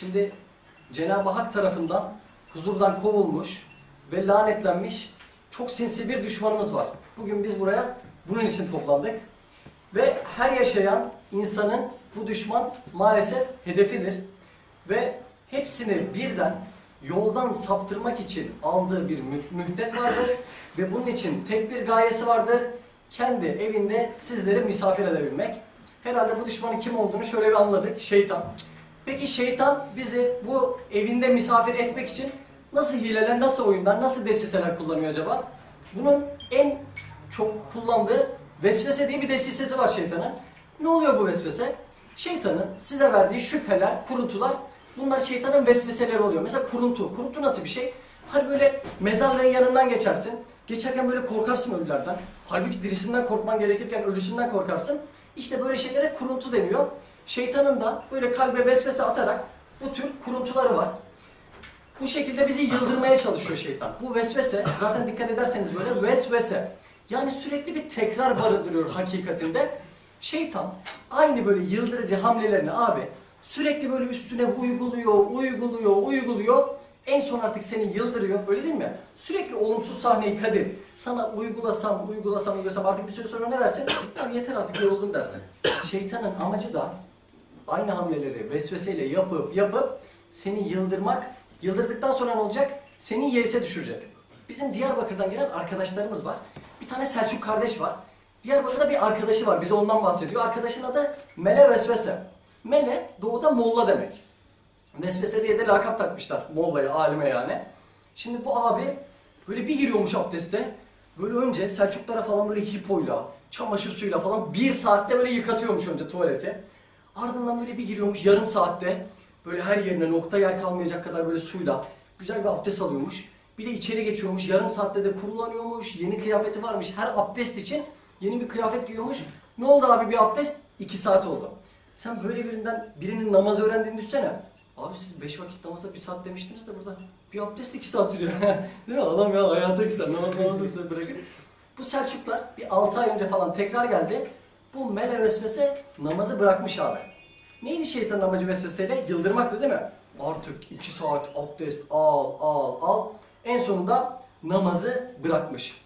şimdi Cenab-ı Hak tarafından huzurdan kovulmuş ve lanetlenmiş çok sinsi bir düşmanımız var. Bugün biz buraya bunun için toplandık. Ve her yaşayan insanın bu düşman maalesef hedefidir. Ve hepsini birden yoldan saptırmak için aldığı bir mü- müddet vardır. Ve bunun için tek bir gayesi vardır. Kendi evinde sizleri misafir edebilmek. Herhalde bu düşmanın kim olduğunu şöyle bir anladık. Şeytan. Peki şeytan bizi bu evinde misafir etmek için nasıl hileler, nasıl oyunlar, nasıl desiseler kullanıyor acaba? Bunun en çok kullandığı vesvese diye bir desisesi var şeytanın. Ne oluyor bu vesvese? Şeytanın size verdiği şüpheler, kuruntular bunlar şeytanın vesveseleri oluyor. Mesela kuruntu. Kuruntu nasıl bir şey? Hani böyle mezarlığın yanından geçersin. Geçerken böyle korkarsın ölülerden. Halbuki dirisinden korkman gerekirken ölüsünden korkarsın. İşte böyle şeylere kuruntu deniyor. Şeytanın da böyle kalbe vesvese atarak bu tür kuruntuları var. Bu şekilde bizi yıldırmaya çalışıyor şeytan. Bu vesvese, zaten dikkat ederseniz böyle vesvese. Yani sürekli bir tekrar barındırıyor hakikatinde. Şeytan aynı böyle yıldırıcı hamlelerini abi sürekli böyle üstüne uyguluyor, uyguluyor, uyguluyor. En son artık seni yıldırıyor öyle değil mi? Sürekli olumsuz sahneyi Kadir sana uygulasam, uygulasam, uygulasam artık bir süre sonra ne dersin? Ya yeter artık yoruldum dersin. Şeytanın amacı da aynı hamleleri vesveseyle yapıp yapıp seni yıldırmak. Yıldırdıktan sonra ne olacak? Seni yese düşürecek. Bizim Diyarbakır'dan gelen arkadaşlarımız var. Bir tane Selçuk kardeş var. Diyarbakır'da bir arkadaşı var. Bize ondan bahsediyor. Arkadaşın adı Mele Vesvese. Mele doğuda Molla demek. Vesvese diye de lakap takmışlar. Molla'ya, alime yani. Şimdi bu abi böyle bir giriyormuş abdeste. Böyle önce Selçuklara falan böyle hipoyla, çamaşır suyuyla falan bir saatte böyle yıkatıyormuş önce tuvaleti. Ardından böyle bir giriyormuş yarım saatte. Böyle her yerine nokta yer kalmayacak kadar böyle suyla güzel bir abdest alıyormuş. Bir de içeri geçiyormuş. Yarım saatte de kurulanıyormuş. Yeni kıyafeti varmış. Her abdest için yeni bir kıyafet giyiyormuş. Ne oldu abi bir abdest? İki saat oldu. Sen böyle birinden birinin namaz öğrendiğini düşünsene. Abi siz beş vakit namaza bir saat demiştiniz de burada bir abdest iki saat sürüyor. Değil mi? Adam ya hayata güzel namaz namaz bir saat bırakır. Bu Selçuklar bir altı ay önce falan tekrar geldi. Bu mele vesvese namazı bırakmış abi. Neydi şeytanın amacı vesveseyle? Yıldırmaktı değil mi? Artık iki saat abdest al al al. En sonunda namazı bırakmış.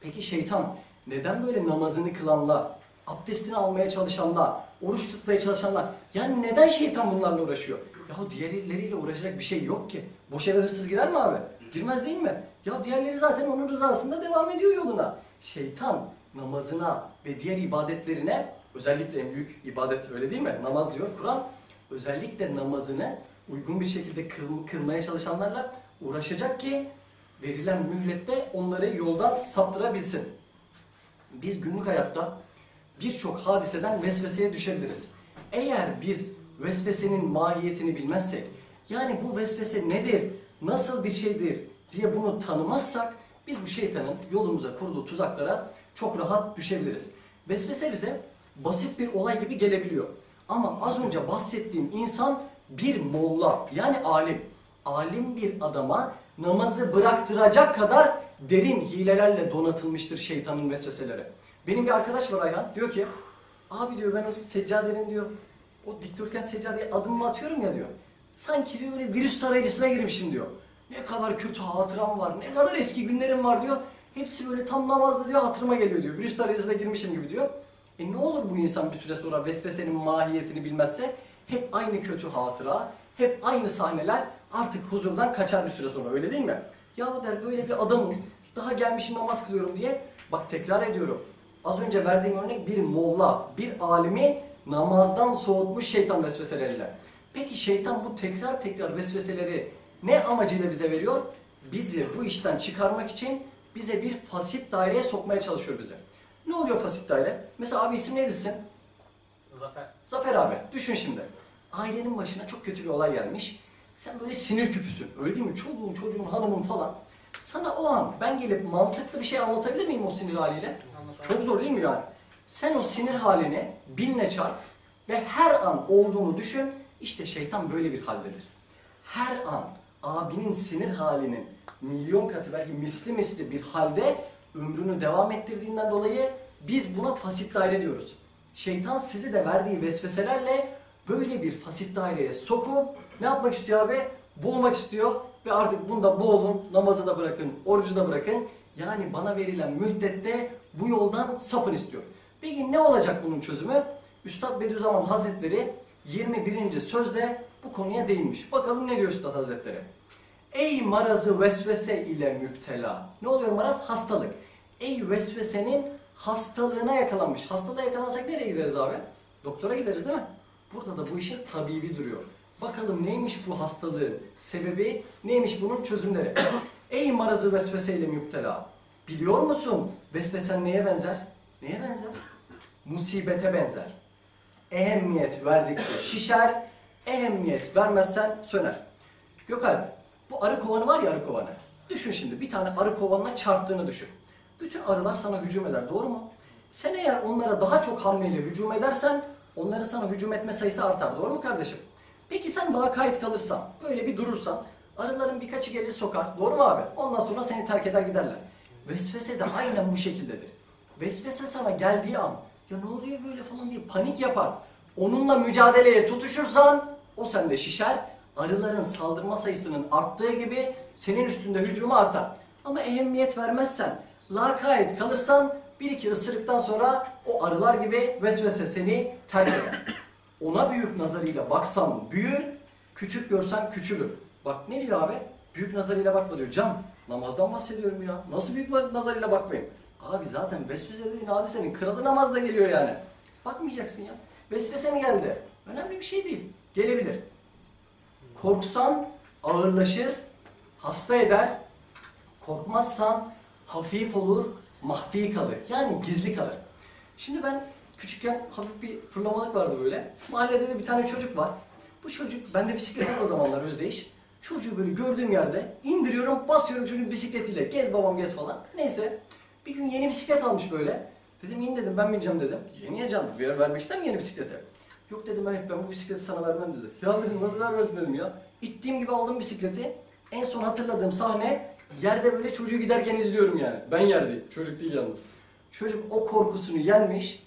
Peki şeytan neden böyle namazını kılanla, abdestini almaya çalışanla, oruç tutmaya çalışanla, yani neden şeytan bunlarla uğraşıyor? Ya diğerleriyle uğraşacak bir şey yok ki. Boş eve hırsız girer mi abi? Girmez değil mi? Ya diğerleri zaten onun rızasında devam ediyor yoluna. Şeytan namazına ve diğer ibadetlerine, özellikle en büyük ibadet öyle değil mi? Namaz diyor Kur'an. Özellikle namazını uygun bir şekilde kıl, kılmaya çalışanlarla uğraşacak ki verilen mühlette onları yoldan saptırabilsin. Biz günlük hayatta birçok hadiseden vesveseye düşebiliriz. Eğer biz vesvesenin mahiyetini bilmezsek, yani bu vesvese nedir, nasıl bir şeydir diye bunu tanımazsak, biz bu şeytanın yolumuza kurduğu tuzaklara çok rahat düşebiliriz. Vesvese bize basit bir olay gibi gelebiliyor. Ama az önce bahsettiğim insan bir molla, yani alim. Alim bir adama namazı bıraktıracak kadar derin hilelerle donatılmıştır şeytanın vesveseleri. Benim bir arkadaş var Ayhan, diyor ki, abi diyor ben o seccadenin diyor, o dikdörtgen seccadeye adımımı atıyorum ya diyor. Sanki diyor böyle virüs tarayıcısına girmişim diyor. Ne kadar kötü hatıram var, ne kadar eski günlerim var diyor. Hepsi böyle tam namazda diyor hatırıma geliyor diyor. Virüs tarayıcısına girmişim gibi diyor. E ne olur bu insan bir süre sonra vesvesenin mahiyetini bilmezse hep aynı kötü hatıra, hep aynı sahneler artık huzurdan kaçar bir süre sonra öyle değil mi? Ya der böyle bir adamım, daha gelmişim namaz kılıyorum diye. Bak tekrar ediyorum. Az önce verdiğim örnek bir molla, bir alimi namazdan soğutmuş şeytan vesveseleriyle. Peki şeytan bu tekrar tekrar vesveseleri ne amacıyla bize veriyor? Bizi bu işten çıkarmak için bize bir fasit daireye sokmaya çalışıyor bize. Ne oluyor fasit daire? Mesela abi isim sizin? Zafer. Zafer abi düşün şimdi. Ailenin başına çok kötü bir olay gelmiş. Sen böyle sinir küpüsün. Öyle değil mi? Çoluğun, çocuğun, hanımın falan. Sana o an ben gelip mantıklı bir şey anlatabilir miyim o sinir haliyle? Çok zor değil mi yani? Sen o sinir halini binle çarp ve her an olduğunu düşün. İşte şeytan böyle bir haldedir. Her an abinin sinir halinin milyon katı belki misli misli bir halde ömrünü devam ettirdiğinden dolayı biz buna fasit daire diyoruz. Şeytan sizi de verdiği vesveselerle böyle bir fasit daireye sokup ne yapmak istiyor abi? Boğmak istiyor ve artık bunda boğulun, namazı da bırakın, orucu da bırakın. Yani bana verilen müddette bu yoldan sapın istiyor. Peki ne olacak bunun çözümü? Üstad Bediüzzaman Hazretleri 21. sözde bu konuya değinmiş. Bakalım ne diyor Üstad Hazretleri? Ey marazı vesvese ile müptela. Ne oluyor maraz? Hastalık. Ey vesvesenin hastalığına yakalanmış. Hastalığa yakalansak nereye gideriz abi? Doktora gideriz değil mi? Burada da bu işin tabibi duruyor. Bakalım neymiş bu hastalığın sebebi, neymiş bunun çözümleri. Ey marazı vesvese ile müptela. Biliyor musun vesvesen neye benzer? Neye benzer? Musibete benzer. Ehemmiyet verdikçe şişer, ehemmiyet vermezsen söner. Gökalp, bu arı kovanı var ya arı kovanı. Düşün şimdi bir tane arı kovanına çarptığını düşün. Bütün arılar sana hücum eder doğru mu? Sen eğer onlara daha çok hamleyle hücum edersen onların sana hücum etme sayısı artar doğru mu kardeşim? Peki sen daha kayıt kalırsan, böyle bir durursan arıların birkaçı gelir sokar doğru mu abi? Ondan sonra seni terk eder giderler. Vesvese de aynen bu şekildedir. Vesvese sana geldiği an ya ne oluyor böyle falan diye panik yapar. Onunla mücadeleye tutuşursan o sende şişer. Arıların saldırma sayısının arttığı gibi senin üstünde hücumu artar. Ama ehemmiyet vermezsen, lakayt kalırsan bir iki ısırıktan sonra o arılar gibi vesvese seni terk eder. Ona büyük nazarıyla baksan büyür, küçük görsen küçülür. Bak ne diyor abi? Büyük nazarıyla bakma diyor. Can, namazdan bahsediyorum ya. Nasıl büyük nazarıyla bakmayayım? Abi zaten vesvese dediğin hadisenin kralı namazda geliyor yani. Bakmayacaksın ya. Vesvese mi geldi? Önemli bir şey değil. Gelebilir. Korksan ağırlaşır, hasta eder. Korkmazsan hafif olur, mahfi kalır. Yani gizli kalır. Şimdi ben küçükken hafif bir fırlamalık vardı böyle. Mahallede de bir tane çocuk var. Bu çocuk, bende bisiklet o zamanlar özdeyiş. Çocuğu böyle gördüğüm yerde indiriyorum, basıyorum çocuğun bisikletiyle. Gez babam gez falan. Neyse. Bir gün yeni bisiklet almış böyle. Dedim in dedim ben bineceğim dedim. Yeniye can ver, vermek ister mi yeni bisiklete? Yok dedim evet ben bu bisikleti sana vermem dedi. Ya dedim nasıl vermesin dedim ya. İttiğim gibi aldım bisikleti. En son hatırladığım sahne yerde böyle çocuğu giderken izliyorum yani. Ben yerdeyim. Çocuk değil yalnız. Çocuk o korkusunu yenmiş.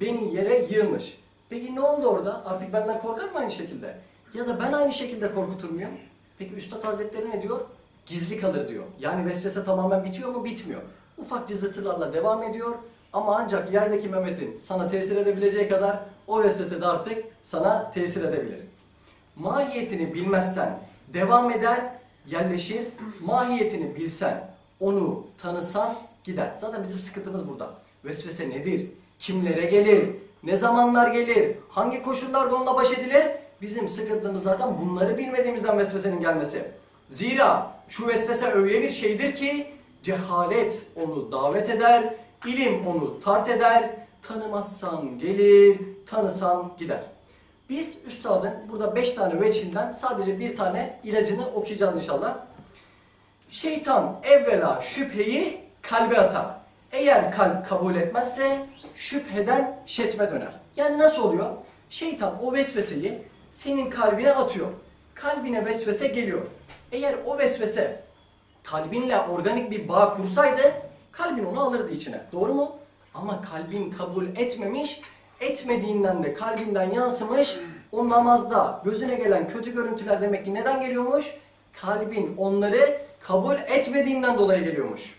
Beni yere yığmış. Peki ne oldu orada? Artık benden korkar mı aynı şekilde? Ya da ben aynı şekilde korkutur muyum? Peki Üstad Hazretleri ne diyor? Gizli kalır diyor. Yani vesvese tamamen bitiyor mu? Bitmiyor. Ufak cızırtılarla devam ediyor. Ama ancak yerdeki Mehmet'in sana tesir edebileceği kadar o vesvese de artık sana tesir edebilir. Mahiyetini bilmezsen devam eder, yerleşir. Mahiyetini bilsen, onu tanısan gider. Zaten bizim sıkıntımız burada. Vesvese nedir? Kimlere gelir? Ne zamanlar gelir? Hangi koşullarda onunla baş edilir? Bizim sıkıntımız zaten bunları bilmediğimizden vesvesenin gelmesi. Zira şu vesvese öyle bir şeydir ki cehalet onu davet eder, ilim onu tart eder, tanımazsan gelir, tanısan gider. Biz üstadın burada beş tane veçhinden sadece bir tane ilacını okuyacağız inşallah. Şeytan evvela şüpheyi kalbe atar. Eğer kalp kabul etmezse şüpheden şetme döner. Yani nasıl oluyor? Şeytan o vesveseyi senin kalbine atıyor. Kalbine vesvese geliyor. Eğer o vesvese kalbinle organik bir bağ kursaydı kalbin onu alırdı içine. Doğru mu? Ama kalbin kabul etmemiş, etmediğinden de kalbinden yansımış. O namazda gözüne gelen kötü görüntüler demek ki neden geliyormuş? Kalbin onları kabul etmediğinden dolayı geliyormuş.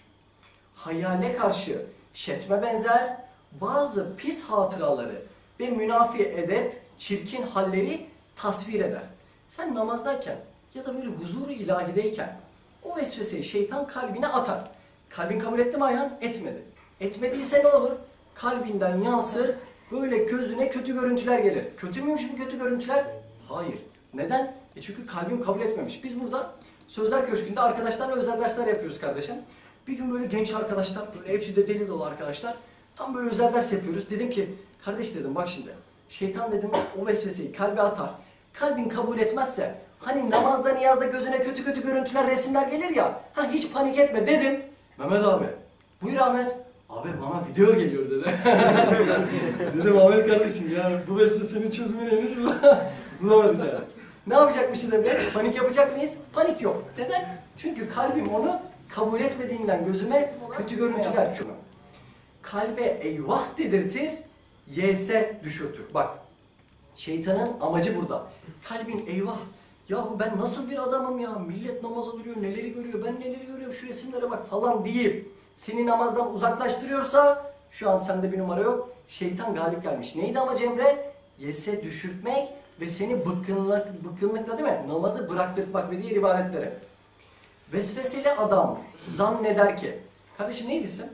Hayale karşı şetme benzer bazı pis hatıraları ve münafi edep, çirkin halleri tasvir eder. Sen namazdayken ya da böyle huzuru ilahideyken o vesveseyi şeytan kalbine atar. Kalbin kabul etti mi Ayhan? Etmedi. Etmediyse ne olur? Kalbinden yansır, böyle gözüne kötü görüntüler gelir. Kötü müymüş bu kötü görüntüler? Hayır. Neden? E çünkü kalbim kabul etmemiş. Biz burada Sözler Köşkü'nde arkadaşlarla özel dersler yapıyoruz kardeşim. Bir gün böyle genç arkadaşlar, böyle hepsi de deli dolu arkadaşlar. Tam böyle özel ders yapıyoruz. Dedim ki, kardeş dedim bak şimdi. Şeytan dedim o vesveseyi kalbe atar. Kalbin kabul etmezse, hani namazda niyazda gözüne kötü kötü görüntüler, resimler gelir ya. Ha hiç panik etme dedim. Mehmet abi, buyur Ahmet. Abi bana video geliyor dedi. dedim Ahmet kardeşim ya bu vesvesenin çözümünü henüz bulamadık yani. Ne yapacakmışız Emre? Panik yapacak mıyız? Panik yok. Neden? Çünkü kalbim onu kabul etmediğinden gözüme kötü görüntüler şunu. Kalbe eyvah dedirtir, yese düşürtür. Bak, Şeytanın amacı burada. Kalbin eyvah. Yahu ben nasıl bir adamım ya? Millet namaza duruyor, neleri görüyor, ben neleri görüyorum, şu resimlere bak falan deyip seni namazdan uzaklaştırıyorsa şu an sende bir numara yok. Şeytan galip gelmiş. Neydi ama Cemre? Yese düşürtmek ve seni bıkkınlık, bıkkınlıkla değil mi? Namazı bıraktırtmak ve diğer ibadetleri. Vesveseli adam zanneder ki. Kardeşim neydi isim?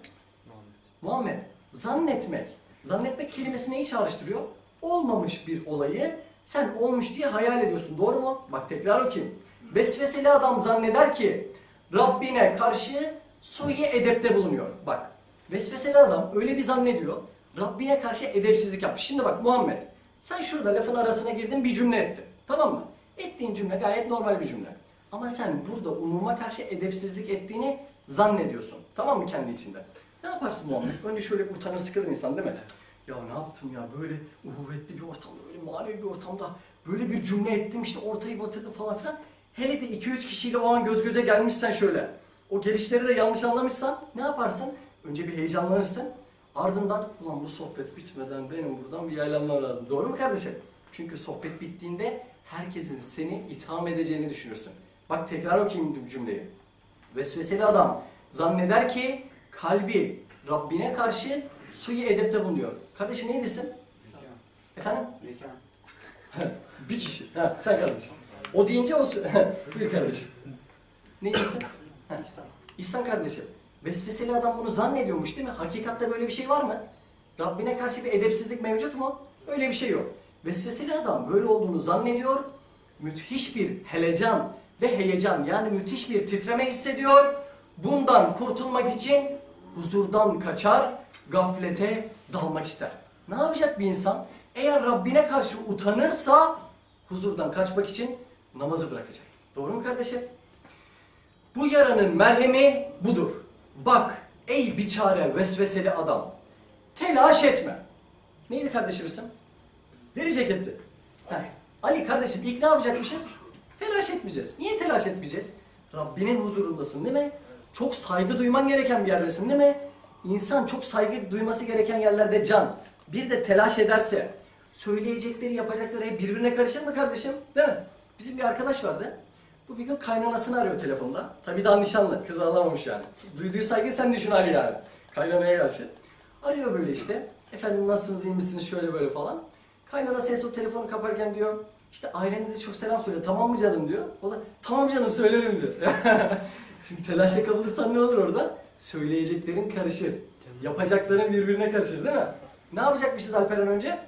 Muhammed. Zannetmek. Zannetmek kelimesi neyi çağrıştırıyor? Olmamış bir olayı sen olmuş diye hayal ediyorsun. Doğru mu? Bak tekrar okuyayım. Vesveseli adam zanneder ki Rabbine karşı suyi edepte bulunuyor. Bak. Vesveseli adam öyle bir zannediyor. Rabbine karşı edepsizlik yapmış. Şimdi bak Muhammed. Sen şurada lafın arasına girdin bir cümle ettin. Tamam mı? Ettiğin cümle gayet normal bir cümle. Ama sen burada umuma karşı edepsizlik ettiğini zannediyorsun. Tamam mı kendi içinde? Ne yaparsın Muhammed? Önce şöyle bir utanır sıkılır insan değil mi? Ya ne yaptım ya böyle uhuvvetli bir ortamda, böyle manevi bir ortamda böyle bir cümle ettim işte ortayı batırdım falan filan. Hele de 2-3 kişiyle o an göz göze gelmişsen şöyle. O gelişleri de yanlış anlamışsan ne yaparsın? Önce bir heyecanlanırsın. Ardından ulan bu sohbet bitmeden benim buradan bir yaylanmam lazım. Doğru mu kardeşim? Çünkü sohbet bittiğinde herkesin seni itham edeceğini düşünürsün. Bak tekrar okuyayım cümleyi. Vesveseli adam zanneder ki kalbi Rabbine karşı suyu edepte bulunuyor. Kardeşim neydi isim? Efendim? bir kişi. Ha, sen kardeşim. O deyince o... Buyur kardeşim. Neydi isim? Ha, İhsan kardeşim. Vesveseli adam bunu zannediyormuş değil mi? Hakikatte böyle bir şey var mı? Rabbine karşı bir edepsizlik mevcut mu? Öyle bir şey yok. Vesveseli adam böyle olduğunu zannediyor. Müthiş bir helecan ve heyecan yani müthiş bir titreme hissediyor. Bundan kurtulmak için huzurdan kaçar, gaflete dalmak ister. Ne yapacak bir insan? Eğer Rabbine karşı utanırsa huzurdan kaçmak için namazı bırakacak. Doğru mu kardeşim? Bu yaranın merhemi budur. Bak ey biçare vesveseli adam. Telaş etme. Neydi kardeşim isim? Deri ceketli. Ha, Ali kardeşim ilk ne yapacakmışız? Telaş etmeyeceğiz. Niye telaş etmeyeceğiz? Rabbinin huzurundasın değil mi? Çok saygı duyman gereken bir yerdesin değil mi? İnsan çok saygı duyması gereken yerlerde can. Bir de telaş ederse söyleyecekleri yapacakları hep birbirine karışır mı kardeşim? Değil mi? Bizim bir arkadaş vardı. Bu bir gün kaynanasını arıyor telefonda. Tabii daha nişanlı. Kızı alamamış yani. Duyduğu saygı sen düşün Ali yani. Kaynanaya karşı. Arıyor böyle işte. Efendim nasılsınız, iyi misiniz, şöyle böyle falan. Kaynana ses o telefonu kaparken diyor. İşte ailene de çok selam söyle. Tamam mı canım diyor. O da tamam canım söylerim diyor. Şimdi telaşa kapılırsan ne olur orada? Söyleyeceklerin karışır. Yapacakların birbirine karışır değil mi? Ne yapacakmışız Alperen önce?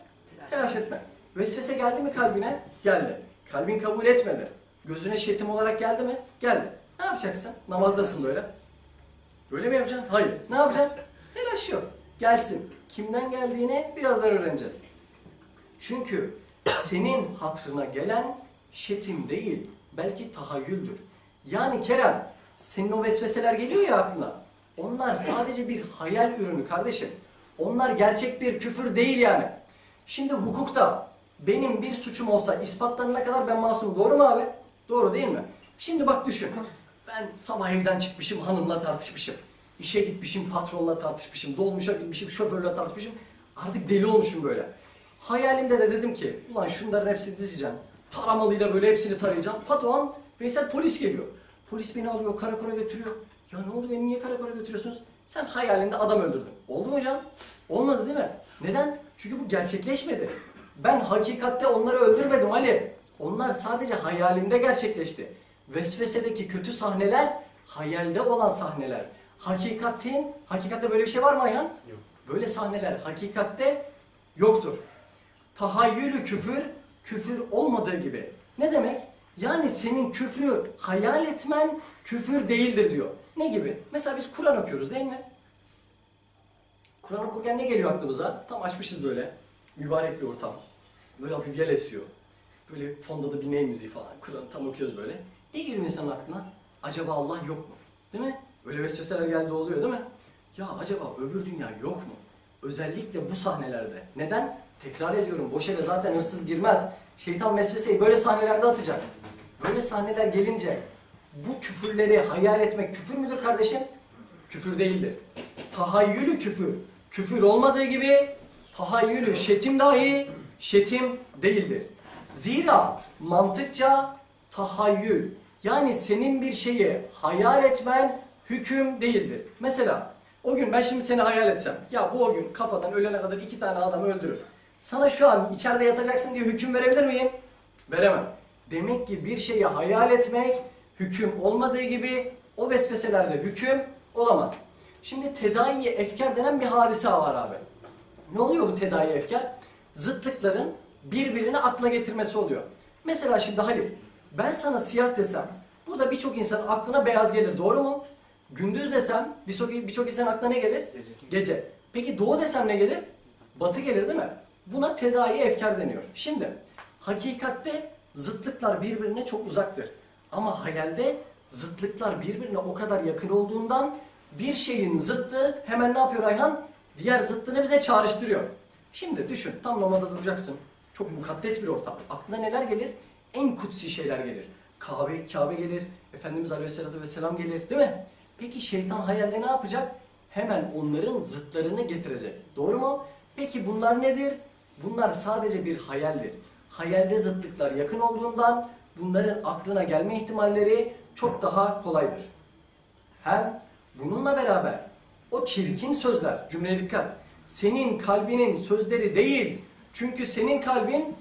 Telaş etme. Vesvese geldi mi kalbine? Geldi. Kalbin kabul etmedi. Gözüne şetim olarak geldi mi? Geldi. Ne yapacaksın? Namazdasın böyle. Böyle mi yapacaksın? Hayır. Ne yapacaksın? Telaş yok. Gelsin. Kimden geldiğini birazdan öğreneceğiz. Çünkü senin hatrına gelen şetim değil, belki tahayyüldür. Yani Kerem, senin o vesveseler geliyor ya aklına. Onlar sadece bir hayal ürünü kardeşim. Onlar gerçek bir küfür değil yani. Şimdi hukukta benim bir suçum olsa ispatlanana kadar ben masum. Doğru mu abi? Doğru değil mi? Şimdi bak düşün. Ben sabah evden çıkmışım, hanımla tartışmışım. İşe gitmişim, patronla tartışmışım. Dolmuşa gitmişim, şoförle tartışmışım. Artık deli olmuşum böyle. Hayalimde de dedim ki, ulan şunların hepsini dizeceğim. Taramalıyla böyle hepsini tarayacağım. Patron, Veysel polis geliyor. Polis beni alıyor, karakola götürüyor. Ya ne oldu beni niye karakola götürüyorsunuz? Sen hayalinde adam öldürdün. Oldu mu hocam? Olmadı değil mi? Neden? Çünkü bu gerçekleşmedi. Ben hakikatte onları öldürmedim Ali. Onlar sadece hayalimde gerçekleşti. Vesvesedeki kötü sahneler hayalde olan sahneler. Hakikatin, hakikatte böyle bir şey var mı Ayhan? Yok. Böyle sahneler hakikatte yoktur. Tahayyülü küfür, küfür olmadığı gibi. Ne demek? Yani senin küfrü hayal etmen küfür değildir diyor. Ne gibi? Mesela biz Kur'an okuyoruz değil mi? Kur'an okurken ne geliyor aklımıza? Tam açmışız böyle. Mübarek bir ortam. Böyle hafif yel esiyor. Böyle fonda da bir ney müziği falan. Kur'an tam okuyoruz böyle. Ne geliyor insanın aklına? Acaba Allah yok mu? Değil mi? Öyle vesveseler geldi oluyor değil mi? Ya acaba öbür dünya yok mu? Özellikle bu sahnelerde. Neden? Tekrar ediyorum. Boş eve zaten hırsız girmez. Şeytan vesveseyi böyle sahnelerde atacak. Böyle sahneler gelince bu küfürleri hayal etmek küfür müdür kardeşim? Küfür değildir. Tahayyülü küfür. Küfür olmadığı gibi tahayyülü şetim dahi şetim değildir. Zira mantıkça tahayyül yani senin bir şeyi hayal etmen hüküm değildir. Mesela o gün ben şimdi seni hayal etsem ya bu o gün kafadan ölene kadar iki tane adam öldürür. Sana şu an içeride yatacaksın diye hüküm verebilir miyim? Veremem. Demek ki bir şeyi hayal etmek hüküm olmadığı gibi o vesveselerde hüküm olamaz. Şimdi tedayi efkar denen bir hadise var abi. Ne oluyor bu tedayi efkar? Zıtlıkların birbirini akla getirmesi oluyor. Mesela şimdi Halil, ben sana siyah desem, burada birçok insanın aklına beyaz gelir, doğru mu? Gündüz desem, birçok birçok insanın aklına ne gelir? Gece. Gece. Peki doğu desem ne gelir? Batı gelir değil mi? Buna tedayi efkar deniyor. Şimdi, hakikatte zıtlıklar birbirine çok uzaktır. Ama hayalde zıtlıklar birbirine o kadar yakın olduğundan bir şeyin zıttı hemen ne yapıyor Ayhan? Diğer zıttını bize çağrıştırıyor. Şimdi düşün, tam namaza duracaksın. Çok mukaddes bir ortam. Aklına neler gelir? En kutsi şeyler gelir. Kabe, Kabe gelir, Efendimiz Aleyhisselatü Vesselam gelir değil mi? Peki şeytan hayalde ne yapacak? Hemen onların zıtlarını getirecek. Doğru mu? Peki bunlar nedir? Bunlar sadece bir hayaldir. Hayalde zıtlıklar yakın olduğundan bunların aklına gelme ihtimalleri çok daha kolaydır. Hem bununla beraber o çirkin sözler, cümleye dikkat, senin kalbinin sözleri değil. Çünkü senin kalbin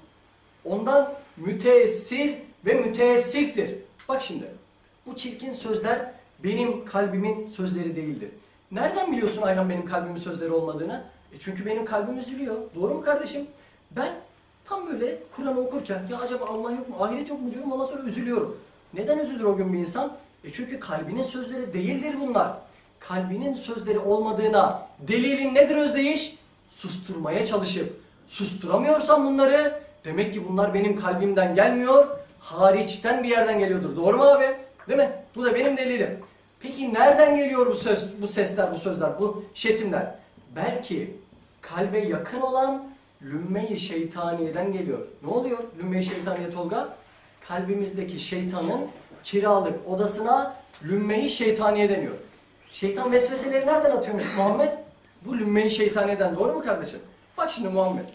ondan müteessir ve müteessiftir. Bak şimdi, bu çirkin sözler benim kalbimin sözleri değildir. Nereden biliyorsun Ayhan benim kalbimin sözleri olmadığını? E çünkü benim kalbim üzülüyor. Doğru mu kardeşim? Ben tam böyle Kur'an'ı okurken ya acaba Allah yok mu, ahiret yok mu diyorum ondan sonra üzülüyorum. Neden üzülür o gün bir insan? E çünkü kalbinin sözleri değildir bunlar. Kalbinin sözleri olmadığına delilin nedir özdeyiş? Susturmaya çalışıp susturamıyorsam bunları demek ki bunlar benim kalbimden gelmiyor, hariçten bir yerden geliyordur. Doğru mu abi? Değil mi? Bu da benim delilim. Peki nereden geliyor bu söz, bu sesler, bu sözler, bu şetimler? Belki kalbe yakın olan lümme-i şeytaniyeden geliyor. Ne oluyor lümme-i şeytaniye Tolga? Kalbimizdeki şeytanın kiralık odasına lümme-i şeytaniye deniyor. Şeytan vesveseleri nereden atıyormuş Muhammed? Bu lümme-i şeytaniyeden. Doğru mu kardeşim? Bak şimdi Muhammed.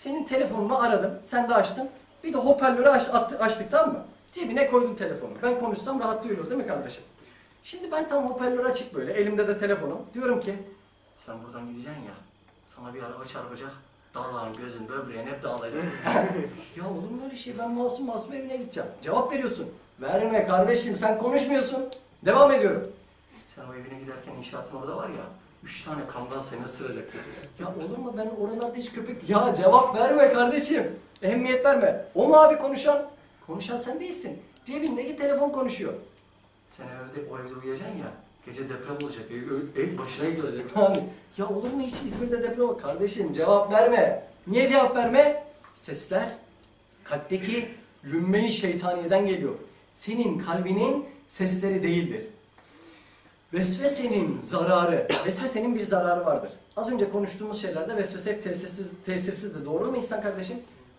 Senin telefonunu aradım. Sen de açtın. Bir de hoparlörü aç, attık, açtık tamam mı? Cebine koydun telefonu. Ben konuşsam rahat duyulur değil mi kardeşim? Şimdi ben tam hoparlör açık böyle. Elimde de telefonum. Diyorum ki sen buradan gideceksin ya. Sana bir araba çarpacak. Dalağın, gözün, böbreğin hep dağılacak. ya olur mu öyle şey? Ben masum masum evine gideceğim. Cevap veriyorsun. Verme kardeşim sen konuşmuyorsun. Devam ediyorum. Sen o evine giderken inşaatın orada var ya. Üç tane kangal seni ısıracak dedi. Ya olur mu ben oralarda hiç köpek... Ya cevap verme kardeşim. Ehemmiyet verme. O mu abi konuşan? Konuşan sen değilsin. Cebindeki telefon konuşuyor. Sen evde o evde uyuyacaksın ya. Gece deprem olacak. Ev, ev başına yıkılacak falan. ya olur mu hiç İzmir'de deprem olur? Kardeşim cevap verme. Niye cevap verme? Sesler kalpteki lümmeyi şeytaniyeden geliyor. Senin kalbinin sesleri değildir. Vesvesenin zararı, vesvesenin bir zararı vardır. Az önce konuştuğumuz şeylerde vesvese hep tesirsiz, tesirsizdi. Doğru mu İhsan kardeşim?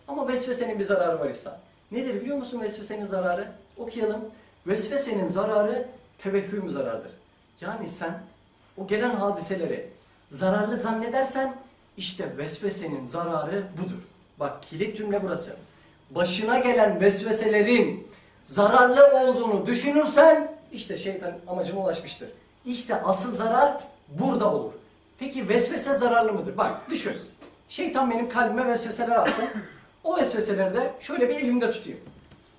Ama vesvesenin bir zararı var İhsan. Nedir biliyor musun vesvesenin zararı? Okuyalım. Vesvesenin zararı tevehhüm zarardır. Yani sen o gelen hadiseleri zararlı zannedersen işte vesvesenin zararı budur. Bak kilit cümle burası. Başına gelen vesveselerin zararlı olduğunu düşünürsen işte şeytan amacına ulaşmıştır. İşte asıl zarar burada olur. Peki vesvese zararlı mıdır? Bak düşün. Şeytan benim kalbime vesveseler atsın. O vesveseleri de şöyle bir elimde tutayım.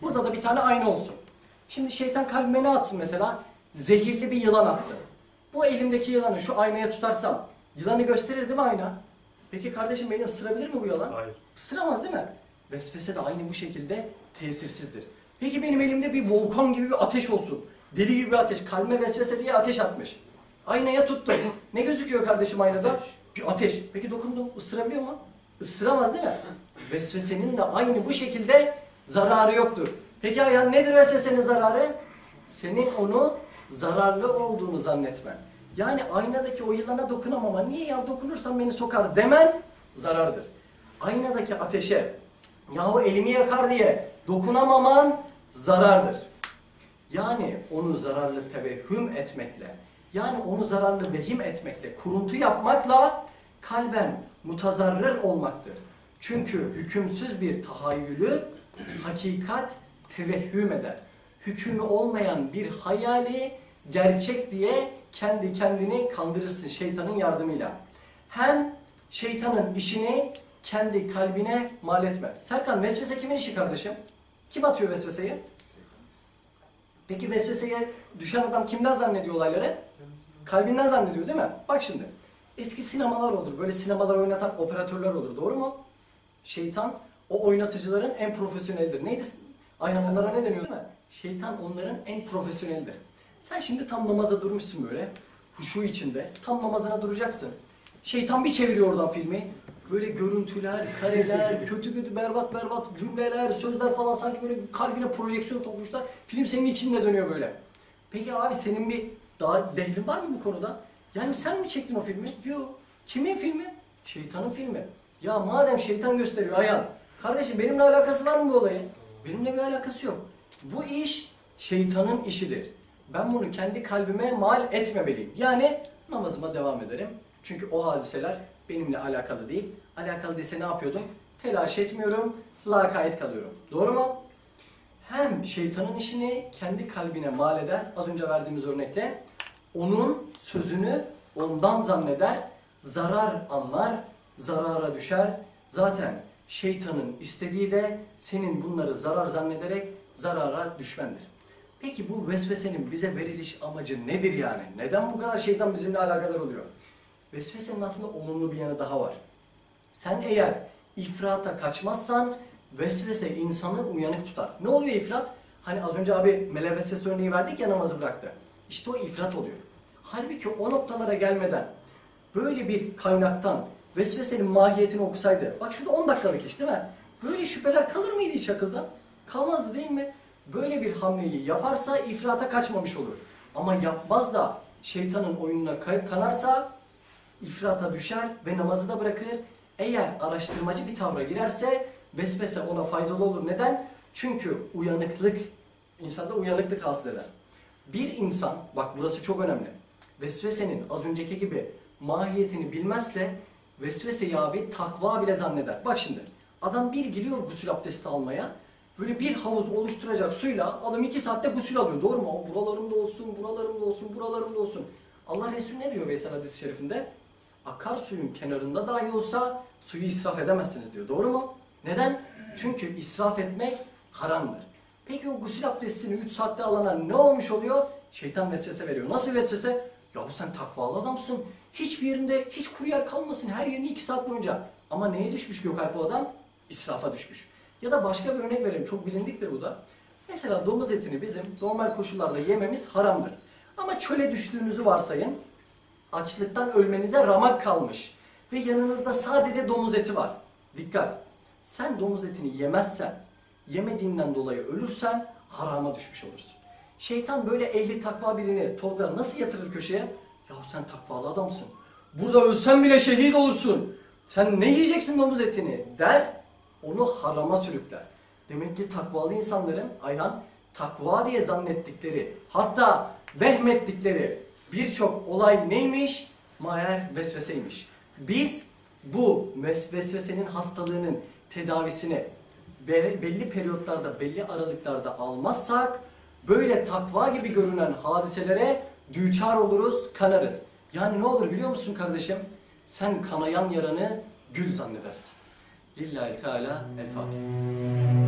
Burada da bir tane ayna olsun. Şimdi şeytan kalbime ne atsın mesela? Zehirli bir yılan atsın. Bu elimdeki yılanı şu aynaya tutarsam yılanı gösterir değil mi ayna? Peki kardeşim beni ısırabilir mi bu yılan? Hayır. Isıramaz değil mi? Vesvese de aynı bu şekilde tesirsizdir. Peki benim elimde bir volkan gibi bir ateş olsun. Deli gibi bir ateş. Kalbime vesvese diye ateş atmış. Aynaya tuttum. Ne gözüküyor kardeşim aynada? Bir ateş. Peki dokundum. Isırabiliyor mu? Isıramaz değil mi? Vesvesenin de aynı bu şekilde zararı yoktur. Peki ayağın nedir vesvesenin zararı? Senin onu zararlı olduğunu zannetmen. Yani aynadaki o yılana dokunamama, niye ya dokunursam beni sokar demen zarardır. Aynadaki ateşe, yahu elimi yakar diye dokunamaman zarardır. Yani onu zararlı tevehhüm etmekle, yani onu zararlı vehim etmekle, kuruntu yapmakla kalben mutazarrır olmaktır. Çünkü hükümsüz bir tahayyülü hakikat tevehhüm eder. Hükmü olmayan bir hayali gerçek diye kendi kendini kandırırsın şeytanın yardımıyla. Hem şeytanın işini kendi kalbine mal etme. Serkan vesvese kimin işi kardeşim? Kim atıyor vesveseyi? Peki vesveseye düşen adam kimden zannediyor olayları? Kalbinden zannediyor değil mi? Bak şimdi. Eski sinemalar olur. Böyle sinemalar oynatan operatörler olur. Doğru mu? Şeytan o oynatıcıların en profesyonelidir. Neydi? Aynen onlara ne deniyor değil mi? Şeytan onların en profesyonelidir. Sen şimdi tam namaza durmuşsun böyle. Huşu içinde. Tam namazına duracaksın. Şeytan bir çeviriyor oradan filmi. Böyle görüntüler, kareler, kötü kötü berbat berbat cümleler, sözler falan sanki böyle kalbine projeksiyon sokmuşlar. Film senin içinde dönüyor böyle. Peki abi senin bir daha dehlin var mı bu konuda? Yani sen mi çektin o filmi? Yok. Kimin filmi? Şeytanın filmi. Ya madem şeytan gösteriyor ayağın. Kardeşim benimle alakası var mı bu olayın? Benimle bir alakası yok. Bu iş şeytanın işidir. Ben bunu kendi kalbime mal etmemeliyim. Yani namazıma devam ederim. Çünkü o hadiseler benimle alakalı değil. Alakalı değilse ne yapıyordum? Telaş etmiyorum, lakayet kalıyorum. Doğru mu? Hem şeytanın işini kendi kalbine mal eder, az önce verdiğimiz örnekle, onun sözünü ondan zanneder, zarar anlar, zarara düşer. Zaten şeytanın istediği de senin bunları zarar zannederek zarara düşmendir. Peki bu vesvesenin bize veriliş amacı nedir yani? Neden bu kadar şeytan bizimle alakadar oluyor? Vesvesenin aslında olumlu bir yanı daha var. Sen eğer ifrata kaçmazsan vesvese insanı uyanık tutar. Ne oluyor ifrat? Hani az önce abi melevesesi örneği verdik ya namazı bıraktı. İşte o ifrat oluyor. Halbuki o noktalara gelmeden böyle bir kaynaktan vesvesenin mahiyetini okusaydı. Bak şurada 10 dakikalık iş değil mi? Böyle şüpheler kalır mıydı hiç akılda? Kalmazdı değil mi? Böyle bir hamleyi yaparsa ifrata kaçmamış olur. Ama yapmaz da şeytanın oyununa kanarsa ifrata düşer ve namazı da bırakır. Eğer araştırmacı bir tavra girerse vesvese ona faydalı olur. Neden? Çünkü uyanıklık, insanda uyanıklık hasıl eder. Bir insan, bak burası çok önemli. Vesvesenin az önceki gibi mahiyetini bilmezse vesveseyi abi takva bile zanneder. Bak şimdi adam bir giriyor gusül abdesti almaya. Böyle bir havuz oluşturacak suyla adam iki saatte gusül alıyor. Doğru mu? Buralarımda olsun, buralarımda olsun, buralarımda olsun. Allah Resulü ne diyor Veysel hadis-i şerifinde? Akarsuyun kenarında dahi olsa suyu israf edemezsiniz diyor. Doğru mu? Neden? Çünkü israf etmek haramdır. Peki o gusül abdestini 3 saatte alana ne olmuş oluyor? Şeytan vesvese veriyor. Nasıl vesvese? Ya bu sen takvalı adamsın. Hiçbir yerinde hiç kuru yer kalmasın. Her yerini 2 saat boyunca. Ama neye düşmüş Gökalp bu adam? İsrafa düşmüş. Ya da başka bir örnek vereyim. Çok bilindiktir bu da. Mesela domuz etini bizim normal koşullarda yememiz haramdır. Ama çöle düştüğünüzü varsayın. Açlıktan ölmenize ramak kalmış. Ve yanınızda sadece domuz eti var. Dikkat! Sen domuz etini yemezsen, yemediğinden dolayı ölürsen harama düşmüş olursun. Şeytan böyle ehli takva birini Tolga nasıl yatırır köşeye? Ya sen takvalı adamsın. Burada ölsen bile şehit olursun. Sen ne yiyeceksin domuz etini der. Onu harama sürükler. Demek ki takvalı insanların Ayhan takva diye zannettikleri hatta vehmettikleri birçok olay neymiş? Mayer vesveseymiş. Biz bu ves- vesvesenin hastalığının tedavisini be- belli periyotlarda, belli aralıklarda almazsak böyle takva gibi görünen hadiselere düçar oluruz, kanarız. Yani ne olur biliyor musun kardeşim? Sen kanayan yaranı gül zannedersin. Lillahi Teala El Fatiha.